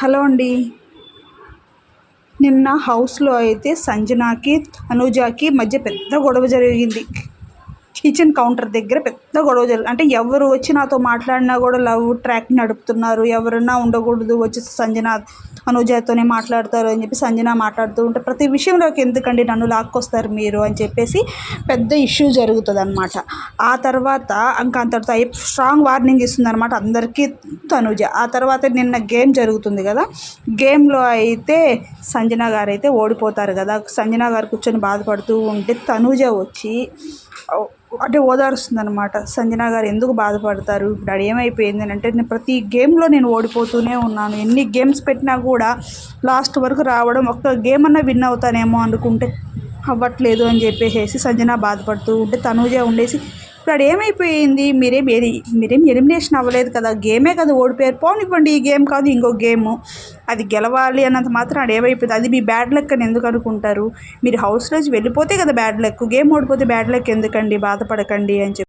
Hello అండి. నిన్న హౌస్లో అయితే సంజనాకి అనుజాకి మధ్య పెద్ద గొడవ జరిగింది. కిచెన్ కౌంటర్ దగ్గర పెద్ద గొడవ జరిగింది అంటే ఎవరు వచ్చి నాతో మాట్లాడినా కూడా లవ్ ట్రాక్ నడుపుతున్నారు. ఎవరన్నా ఉండకూడదు. వచ్చి సంజన అనుజాతోనే మాట్లాడతారు అని చెప్పి సంజన మాట్లాడుతూ ఉంటే ప్రతి విషయంలోకి ఎందుకండి నన్ను లాక్కొస్తారు మీరు అని చెప్పేసి పెద్ద ఇష్యూ జరుగుతుంది అనమాట ఆ తర్వాత ఇంకా అంతటితో స్ట్రాంగ్ వార్నింగ్ ఇస్తుంది అనమాట అందరికీ తనుజ. ఆ తర్వాత నిన్న గేమ్ జరుగుతుంది కదా. గేమ్లో అయితే సంజన గారు అయితే ఓడిపోతారు కదా. సంజన గారు కూర్చొని బాధపడుతూ ఉంటే తనుజ వచ్చి అంటే ఓదారుస్తుంది అనమాట సంజన గారు ఎందుకు బాధపడతారు? ఇప్పుడు అది ఏమైపోయింది అని అంటే నేను ప్రతి గేమ్లో నేను ఓడిపోతూనే ఉన్నాను. ఎన్ని గేమ్స్ పెట్టినా కూడా లాస్ట్ వరకు రావడం ఒక్క గేమ్ అన్నా విన్ అవుతానేమో అనుకుంటే అవ్వట్లేదు అని చెప్పేసి సంజన బాధపడుతూ ఉంటే తనూజ ఉండేసి ఇప్పుడు ఏమైపోయింది? మీరేం మీరేం ఎలిమినేషన్ అవ్వలేదు కదా గేమే కదా ఓడిపోయారు. పోనివ్వండి ఈ గేమ్ కాదు ఇంకో గేము. అది గెలవాలి అన్నంత మాత్రం అది ఏమైపోయింది? అది మీ బ్యాడ్ లక్ అని ఎందుకు అనుకుంటారు? మీరు హౌస్లోంచి వెళ్ళిపోతే కదా బ్యాడ్ లక్ గేమ్ ఓడిపోతే బ్యాడ్ లక్ ఎందుకండి? బాధపడకండి అని చెప్పి